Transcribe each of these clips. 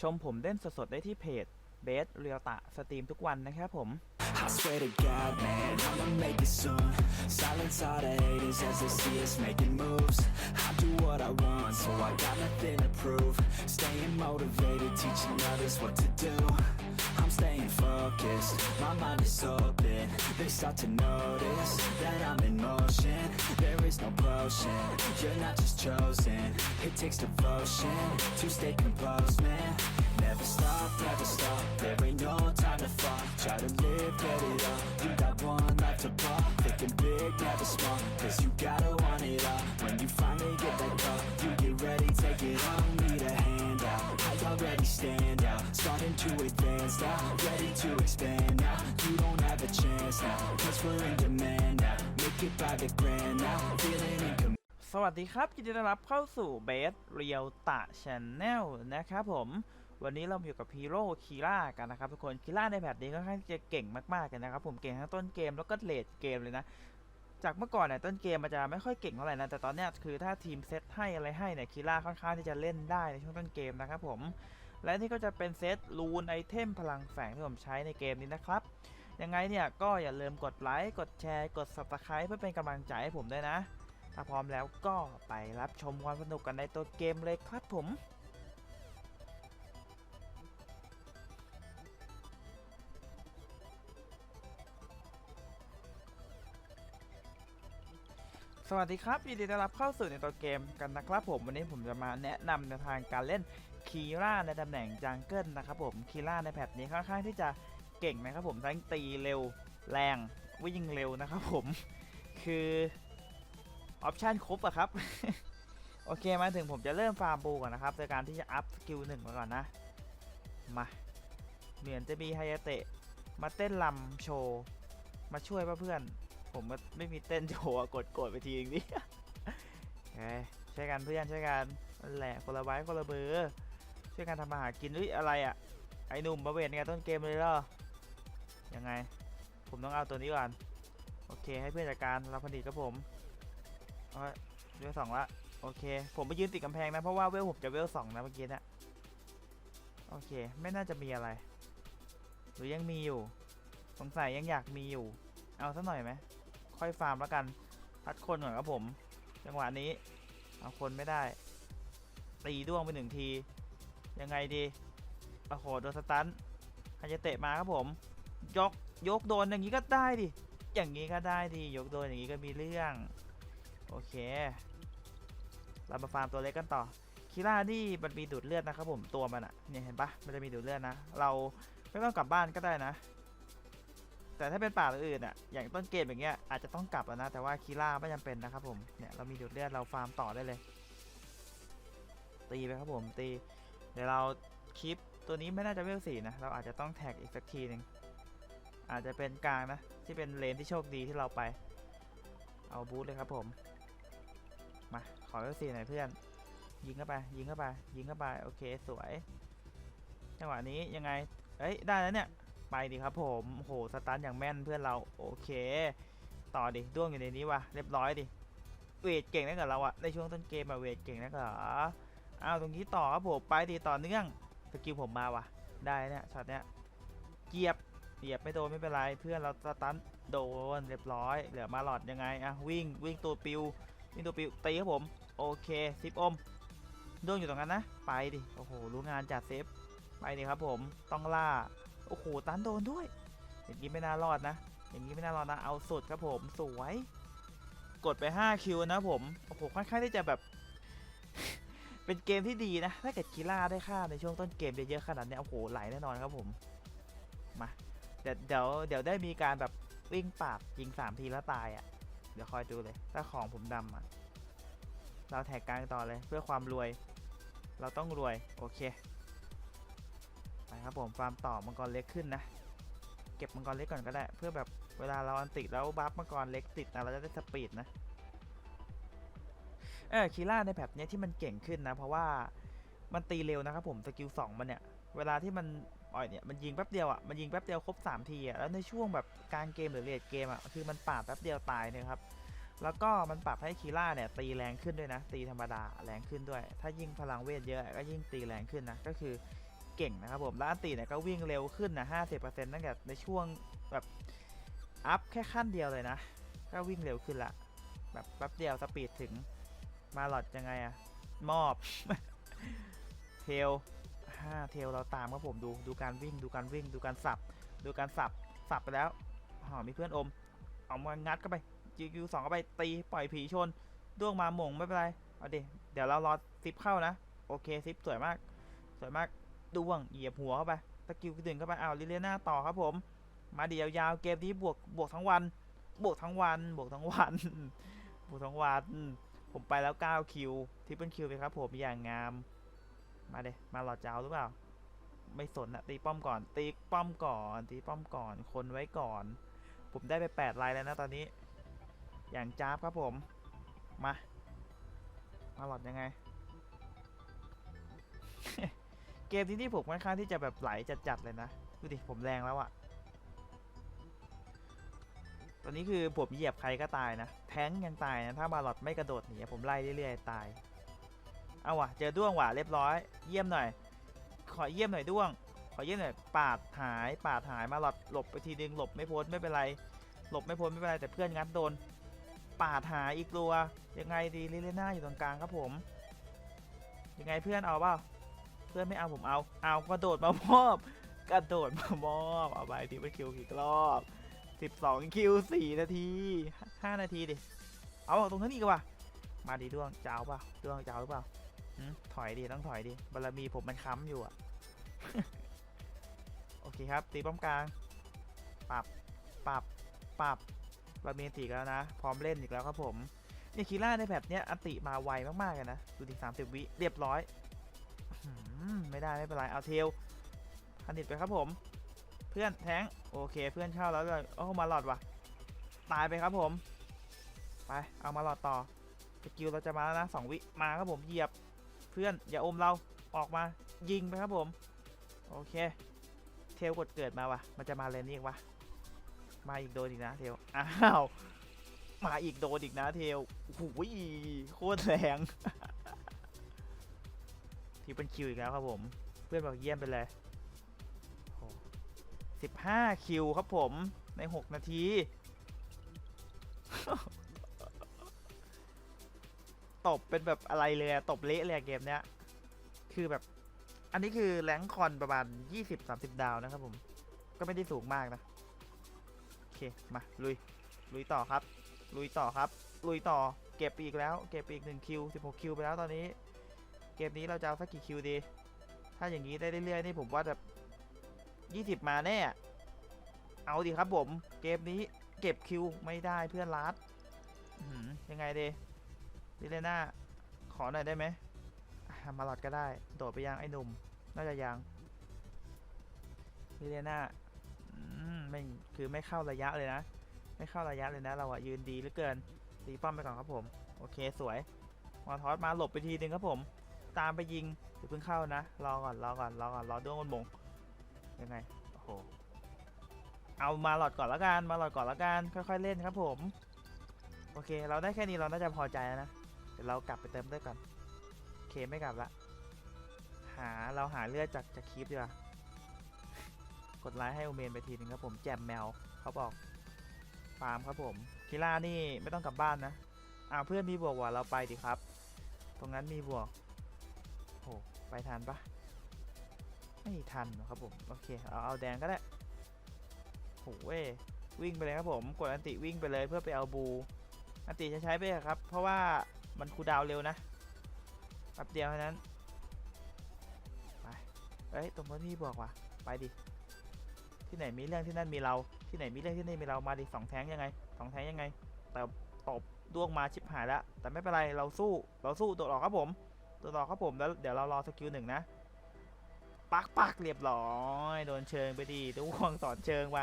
ชมผมเล่นสดๆได้ที่เพจเบสเรียลตะสตรีมทุกวันนะครับผม I swear to God, man, I'ma make it soon. Silence all the haters as they see us making moves. I do what I want, so I got nothing to prove. Staying motivated, teaching others what to do. Staying focused, my mind is open. They start to notice that I'm in motion. There is no potion, you're not just chosen. It takes devotion to stay composed, man. Never stop, never stop. There ain't no time to fall. Try to live, get it up. You got one life to ball. Thinking big, never small. Cause you gotta want it all. When you finally get that call, you get ready, take it on. Need a already stand out. Starting to advance now. Ready to expand now. You don't have a chance now. Cause we're in demand now. Make it by the grand now. Feeling in command. สวัสดีครับยินดีต้อนรับเข้าสู่เบสเรียลตะชแนลนะครับผมวันนี้เราอยู่กับฮีโร่คีล่ากันนะครับทุกคนคีล่าในแพทนี้ค่อนข้างจะเก่งมากๆเลยนะครับผมเก่งทั้งต้นเกมแล้วก็เลดเกมเลยนะจากเมื่อก่อนเนี่ยต้นเกมมันจะไม่ค่อยเก่งเท่าไหร่นะแต่ตอนเนี้ยคือถ้าทีมเซตให้อะไรให้เนี่ยคีล่าค่อนข้างที่จะเล่นได้ในช่วงต้นเกมนะครับผม และนี่ก็จะเป็นเซตรูนไอเทมพลังแฝงที่ผมใช้ในเกมนี้นะครับ ยังไงเนี่ยก็อย่าลืมกดไลค์ กดแชร์ กด subscribe เพื่อเป็นกำลังใจให้ผมด้วยนะ ถ้าพร้อมแล้วก็ไปรับชมความสนุกกันในตัวเกมเลยครับผมสวัสดีครับยินดีต้อนรับเข้าสู่ในตัวเกมกันนะครับผมวันนี้ผมจะมาแนะนำในทางการเล่น คีร่าในตำแหน่งจังเกิลนะครับผมคีร่าในแพทนี้ค่อนข้างที่จะเก่งนะครับผมทั้งตีเร็วแรงวิ่งเร็วนะครับผมคือออปชันครบอะครับ โอเคมาถึงผมจะเริ่มฟาร์มบูก่อนนะครับโดยการที่จะอัพสกิลหนึ่งมาก่อนนะ มาเหมือนจะมีไฮยาเตะมาเต้นลำโชว์ มาช่วยเพื่อน ผมก็ไม่มีเต้นโชว์กดกดไปทีนึงดิโอเคช่กันเพื่อนใช่กันนั่นแหละคนละไว้คนละเบอร์ ช่วยกันทำมาหากินเฮ้ยอะไรอะไอ้หนุ่มมาเวทไงต้นเกมเลยเหรอยังไง ผมต้องเอาตัวนี้ก่อน โอเคให้เพื่อนจัดการเราผลิตกับผมเอาไว้เวลสองละโอเค ผมไปยืนติดกำแพงนะ เพราะว่าเวลผมจะเวลสองนะเมื่อกี้นะโอเค ไม่น่าจะมีอะไร หรือยังมีอยู่ สงสัยยังอยากมีอยู่ เอาสักหน่อยไหม ค่อยฟาร์มแล้วกัน พัดคนก่อนครับผม จังหวะนี้ เอาคนไม่ได้ ตีด้วงไปหนึ่งที ยังไงดีโอ้โหโดนสตันใครจะเตะมาครับผม ยกยกโดนอย่างนี้ก็ได้ดิ อย่างนี้ก็ได้ดิ ยกโดนอย่างนี้ก็มีเรื่อง โอเค เรามาฟาร์มตัวเล็กกันต่อ คิร่านี่มันมีดูดเลือดนะครับผมตัวมันอะเนี่ยเห็นปะมันจะมีดูดเลือดนะ เราไม่ต้องกลับบ้านก็ได้นะ แต่ถ้าเป็นป่าอื่นอะอย่างต้นเกมอย่างเงี้ยอาจจะต้องกลับแล้วนะ แต่ว่าคีร่าไม่จำเป็นนะครับผม เนี่ยเรามีดูดเลือดเราฟาร์มต่อได้เลย ตีไปครับผมตี เดี๋ยวเราคลิปตัวนี้ไม่น่าจะเวลสี่นะ เราอาจจะต้องแท็กอีกสักทีหนึ่งอาจจะเป็นกลางนะ ที่เป็นเลนที่โชคดีที่เราไป เอาบูทเลยครับผม มา ขอเวลสี่หน่อยเพื่อน ยิงเข้าไป ยิงเข้าไป ยิงเข้าไป โอเค สวย จังหวะนี้ยังไง เอ้ย ได้แล้วเนี่ย ไปดิครับผมโอ้โห สตาร์ทอย่างแม่นเพื่อนเรา โอเค ต่อดิ ด้วงอยู่ในนี้วะเรียบร้อยดิ เวทเก่งนะกับเราอะในช่วงต้นเกมอะเวทเก่งนะกับ อ้าวตรงนี้ต่อครับผมไปดิต่อเนื่องสกิลผมมาวะได้เนี่ยช็อตเนี้ยเกียบเหยียบไม่โดนไม่เป็นไรเพื่อนเราสตันโดนเรียบร้อยเหลือมาหลอดยังไงอะวิ่งวิ่งตัวปิววิ่งตัวปิวตีครับผมโอเคซิปอมด้วงอยู่ตรงนั้นนะ ไปดิโอ้โหรู้งานจัดเซฟไปดิครับผมต้องล่าโอ้โหตันโดนด้วยอย่างนี้ไม่น่ารอดนะ อย่างนี้ไม่น่ารอดนะเอาสุดครับผมสวย กดไป5คิวนะผมโอ้โหค่อนข้างที่จะแบบ เป็นเกมที่ดีนะ ถ้าเกิดกีฬาได้ค่าในช่วงต้นเกมเยอะๆขนาดนี้โอ้โหไหลแน่นอนครับผม มาเดี๋ยวเดี๋ยวเดี๋ยวได้มีการแบบวิ่งปราบยิง3ทีแล้วตายอะ่ะ เดี๋ยวคอยดูเลย ถ้าของผมดำอะ่ะ เราแท็กกลางต่อเลยเพื่อความรวย เราต้องรวย โอเค ไปครับผมฟาร์มต่อมังกรเล็กขึ้นนะ เก็บมังกรเล็กก่อนก็ได้ เพื่อแบบเวลาเราอันติแล้วบัฟมังกรเล็กติดนะเราจะได้สปีดนะ เออคีล่าในแบบเนี้ยที่มันเก่งขึ้นนะ เพราะว่ามันตีเร็วนะครับผมสกิลสองมันเนี่ย เวลาที่มันอ่อยเนี่ยมันยิงแป๊บเดียวอะมันยิงแป๊บเดียวครบ3ทีอะแล้วในช่วงแบบกลางเกมหรือเลดเกมอะคือมันปาดแป๊บเดียวตายเนี่ยครับแล้วก็มันปรับให้คีล่าเนี่ยตีแรงขึ้นด้วยนะ ตีธรรมดาแรงขึ้นด้วย ถ้ายิ่งพลังเวทเยอะก็ยิ่งตีแรงขึ้นนะก็คือเก่งนะครับผมแล้วอันตีเนี่ยก็วิ่งเร็วขึ้นนะ50%ตั้งแต่ในช่วงแบบอัพแค่ขั้นเดียวเลยนะ ก็วิ่งเร็วขึ้นละแบบแป๊บเดียวสปีดถึง มาหลอดยังไงอะมอบ เทลห้าเทลเราตามครับผมดูดูการวิ่งดูการวิ่งดูการสับ ดูการสับสับไปแล้วอ๋อมีเพื่อนอม เอามางัดเข้าไปยิวสองเข้าไปตีปล่อยผีชนด้วงมาหม่งไม่เป็นไรเอาดิเดี๋ยวเรารอซิปเข้านะ โอเคซิปสวยมาก สวยมากด้วงเหยียบหัวเข้าไปตะกิวดึงเข้าไปเอาลิเลียนาต่อครับผม มาเดี๋ยวยาวๆเกมนี้บวกบวกทั้งวัน บวกทั้งวัน บวกทั้งวัน บวกทั้งวัน ผมไปแล้ว 9 คิวทิปเปิลคิวไปครับผมอย่างงาม มาเดมาหลอดเจ้าหรือเปล่า ไม่สนอะตีป้อมก่อน ตีป้อมก่อน ตีป้อมก่อน คนไว้ก่อน ผมได้ไป8ลายแล้วนะตอนนี้ อย่างจ้าบครับผม มา มาหลอดยังไง เกมที่นี่ผมค่อนข้างที่จะแบบไหลจัดๆเลยนะ ดูดิผมแรงแล้วอะ ตอนนี้คือผมเหยียบใครก็ตายนะ แท้งยังตายนะ ถ้าบาลอดไม่กระโดดหนีผมไล่เรื่อยๆตาย เอาว่ะ เจอด้วงว่ะเรียบร้อย เยี่ยมหน่อย ขอเยี่ยมหน่อยด้วง ขอเยี่ยมหน่อย ปาดหาย ปาดหายมาหลอดหลบไปทีนึงหลบไม่พ้นไม่เป็นไร หลบไม่พ้นไม่เป็นไรแต่เพื่อนงัดโดน ปาดหายอีกตัว ยังไงดีลิเลน่าอยู่ตรงกลางครับผม ยังไงเพื่อนเอาเปล่า เพื่อนไม่เอาผมเอา เอากระโดดมามอบ กระโดดมามอบ เอาไปทีเป็นคิวอีกรอบ 12 คิว 4 นาที 5 นาทีดิ เอาตรงนั้นอีกว่ะมาดีด้วงเจ้าเปล่าด้วงเจ้าหรือเปล่าถอยดิ ต้องถอยดิ บารมีผมมันค้ำอยู่อะโอเคครับ ตีป้อมกลาง ปรับ ปรับ ปรับ บารมีตีแล้วนะ พร้อมเล่นอีกแล้วครับผมนี่คีร่าในแบบเนี้ยอัติมาไวมากๆเลยนะ ดูดิ30 วิ เรียบร้อย ไม่ได้ไม่เป็นไร เอาเทลพันิดไปครับผม พื่อนแทงโอเคเพื่อนเข้าแล้วเลยโอ้มาหลอดว่ะ ตายไปครับผม ไปเอามาหลอดต่อสกิลเราจะมาแล้วนะสองวิมาครับผมเหยียบเพื่อนอย่าอมเราออกมายิงไปครับผม โอเค เทลกดเกิดมาว่ะ มันจะมาเลนนี่อีกวะมาอีกโดนอีกนะเทลอ้าวมาอีกโดนอีกนะเทลโอ้โหโคตรแรงที่เป็นคิวอีกแล้วครับผม เพื่อนบอกเยี่ยมไปเลย 15 คิวครับผมใน 6 นาที ตบเป็นแบบอะไรเลยตบเละเลยเกมเนี้ย คือแบบ อันนี้คือแรงคอนประมาณ 20-30 ดาวนะครับผม ก็ไม่ได้สูงมากนะ โอเค มา ลุย ลุยต่อครับ ลุยต่อครับ ลุยต่อ เก็บอีกแล้ว เก็บอีก1คิว16 คิวไปแล้วตอนนี้ เกมนี้เราจะเอาสักกี่คิวดี ถ้าอย่างนี้ได้เรื่อยๆนี่ผมว่าจะ 20 มาแน่ เอาดิครับผม เกมนี้เก็บคิวไม่ได้เพื่อนลัดยังไงดีลิเลน่าขอหน่อยได้ไหม มาหลอดก็ได้ โดดไปยังไอ้หนุ่ม น่าจะยังลิเลน่าไม่คือไม่เข้าระยะเลยนะ ไม่เข้าระยะเลยนะ เราอะยืนดีเหลือเกินตีป้อมไปก่อนครับผม โอเคสวยมอทอสมาหลบไปทีนึงครับผม ตามไปยิงอย่าเพิ่งเข้านะ รอก่อน รอก่อน รอก่อน รอด้วงมันมง ยังไง โอ้โห เอามาหลอดก่อนละกัน มาหลอดก่อนละกัน ค่อยๆเล่นครับผม โอเค เราได้แค่นี้เราน่าจะพอใจแล้วนะ เดี๋ยวเรากลับไปเติมเลือดก่อน โอเคไม่กลับละ หา เราหาเลือดจากจากคลิปดีกว่า กดไลค์ให้โอเมนไปทีนึงครับผม แจมแมวเขาบอกฟาร์มครับผมคิล่านี่ไม่ต้องกลับบ้านนะอ้าวเพื่อนมีบวกว่ะเราไปดิครับ ตรงนั้นมีบวกโหไปทันปะ ไม่ทันหรอกครับผมโอเคเอาเอาแดงก็ได้โหเว้ยวิ่งไปเลยครับผมกดอันติวิ่งไปเลยเพื่อไปเอาบู อันติจะใช้ไปเถอะครับ เพราะว่ามันคูดาวเร็วนะแป๊บเดียวเท่านั้นไปเอ้ยตรงนั้นมีบวกว่ะไปดิที่ไหนมีเรื่องที่นั่นมีเราที่ไหนมีเรื่องที่นี่มีเรามาดิสองแทงยังไงสองแทงยังไงแต่ตบด้วงมาชิบหายแล้วแต่ไม่เป็นไรเราสู้เราสู้ตัวหลอกครับผมตัวหลอกครับผมแล้วเดี๋ยวเรารอสกิลหนึ่งนะ ปักปักเรียบร้อย โดนเชิงไปดีด้วงสอนเชิงไป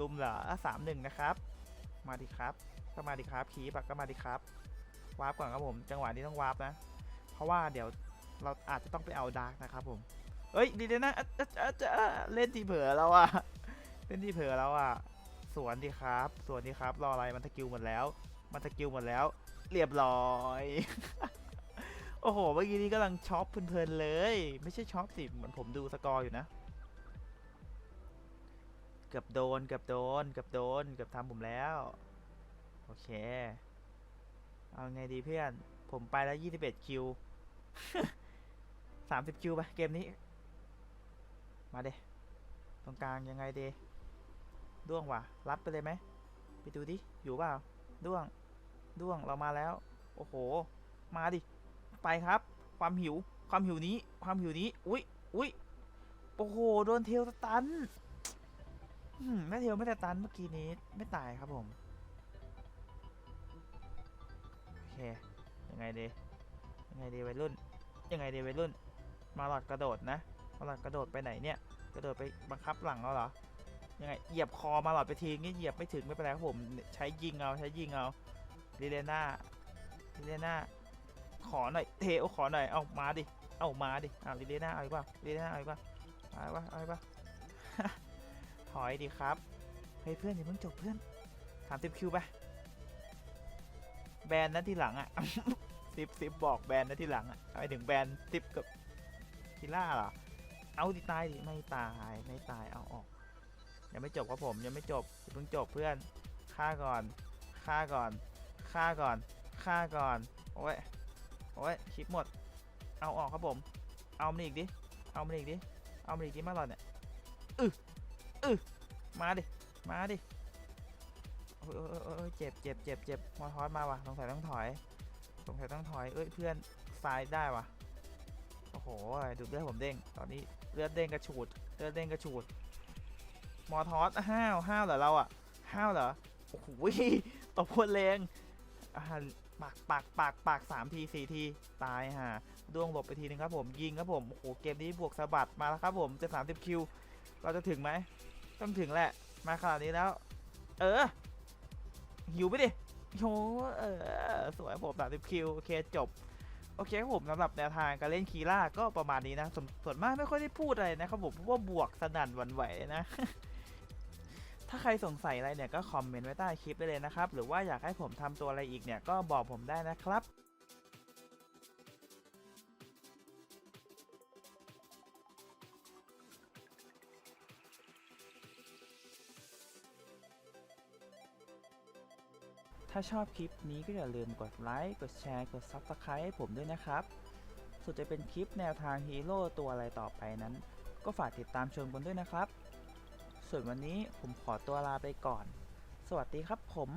ลุมเหรอสามหนึ่งนะครับ มาดิครับ ก็มาดิครับคีปักก็มาดิครับ วาร์ปก่อนครับผม จังหวะนี้ต้องวาร์ปนะ เพราะว่าเดี๋ยวเราอาจจะต้องไปเอาดาร์กนะครับผมเฮ้ยดีเลยนะอะเล่นทีเผลอแล้วอะเป็นที่เผลอแล้วอะสวนดีครับ สวนดีครับ รออะไรมันตะกิวหมดแล้ว มันตะกิวหมดแล้ว เรียบร้อย โอ้โห เมื่อกี้นี้กำลังช็อปเพลินๆเลย ไม่ใช่ช็อปสิ เหมือนผมดูสกอร์อยู่นะ เกือบโดน เกือบโดน เกือบโดน เกือบทำผมแล้ว โอเค เอาไงดีเพื่อน ผมไปแล้ว 21 คิว 30 คิวไปเกมนี้ มาเดตรงกลางยังไงเดด้วงว่ะ รับไปเลยไหม ไปดูดิ อยู่เปล่า ด้วง ด้วง เรามาแล้ว โอ้โห มาดิ ไปครับ ความหิว ความหิวนี้ ความหิวนี้ อุ้ยอุ้ยโอ้โห โดนเทลสตันอืมแม่เทลไม่สตันเมื่อกี้นี้ ไม่ตายครับผม โอเค ยังไงดียังไงดีวัยรุ่น ยังไงดีวัยรุ่น มาหลอดกระโดดนะ มาหลอดกระโดดไปไหนเนี่ย กระโดดไปบังคับหลังเราเหรอ ยังไง เหยียบคอมาหลอดไปทีงี้เหยียบไม่ถึงไม่เป็นไรครับผม ใช้ยิงเอา ใช้ยิงเอาลิเลน่าลิเลน่า ขอหน่อยเทโอขอหน่อยเอามาดิเอามาดิเอาลิเลน่าเอาอีกเปล่าลิเลน่าเอาอีกเปล่าเอาอีกเปล่าเอาอีกเปล่าถอยดิครับเฮ้ยเพื่อนอย่าเพิ่งจบเพื่อนสามสิบคิวไปแบนนะที่หลังอะซิปซิปบอกแบนนะที่หลังอะไมถึงแบนซิปกับคิล่าเหรอเอาดิตายดิไม่ตายไม่ตายเอาออกยังไม่จบครับผมยังไม่จบอย่าเพิ่งจบเพื่อนฆ่าก่อนฆ่าก่อนฆ่าก่อนฆ่าก่อนโอ้ย โอ้ยคลิปหมด เอาออกครับผม เอามันอีกดิ เอามันอีกดิ เอามันอีกดิมาหลอดเนี่ยอึอึมาดิ มาดิโอ้ยโอ้ยโอ้ยโอ้ยเจ็บเจ็บเจ็บเจ็บมอทอสมาว่ะสงสัยต้องถอย สงสัยต้องถอย เอ้ยเพื่อนซ้ายได้ว่ะ โอ้โหดูเลือดผมเด้ง ตอนนี้เลือดเด้งกระฉูด เลือดเด้งกระฉูด มอทอสห้าวห้าวเหรอเราอะห้าวเหรอ โอ้โหตบพวนแรงอ่า ปากปากปากปากสามทีสี่ทีตายฮะดวงหลบไปทีนึงครับผมยิงครับผมโอ้โหเกมนี้บวกสะบัดมาแล้วครับผมจะสามสิบคิวเราจะถึงไหมต้องถึงแหละ มาขนาดนี้แล้ว เออหิวไปดิโหเออสวยผมสามสิบคิวโอเคจบโอเคครับผมสำหรับแนวทางการเล่นคีร่าก็ประมาณนี้นะ ส่วนมากไม่ค่อยได้พูดอะไรนะครับผมเพราะว่าบวกสนั่นหวันไหวนะ ถ้าใครสงสัยอะไรเนี่ยก็คอมเมนต์ไว้ใต้คลิปได้เลยนะครับ หรือว่าอยากให้ผมทำตัวอะไรอีกเนี่ยก็บอกผมได้นะครับถ้าชอบคลิปนี้ก็อย่าลืมกดไลค์ กดแชร์ กด Subscribe ให้ผมด้วยนะครับ ส่วนจะเป็นคลิปแนวทางฮีโร่ตัวอะไรต่อไปนั้น ก็ฝากติดตามชมกันด้วยนะครับ ส่วนวันนี้ผมขอตัวลาไปก่อน สวัสดีครับผม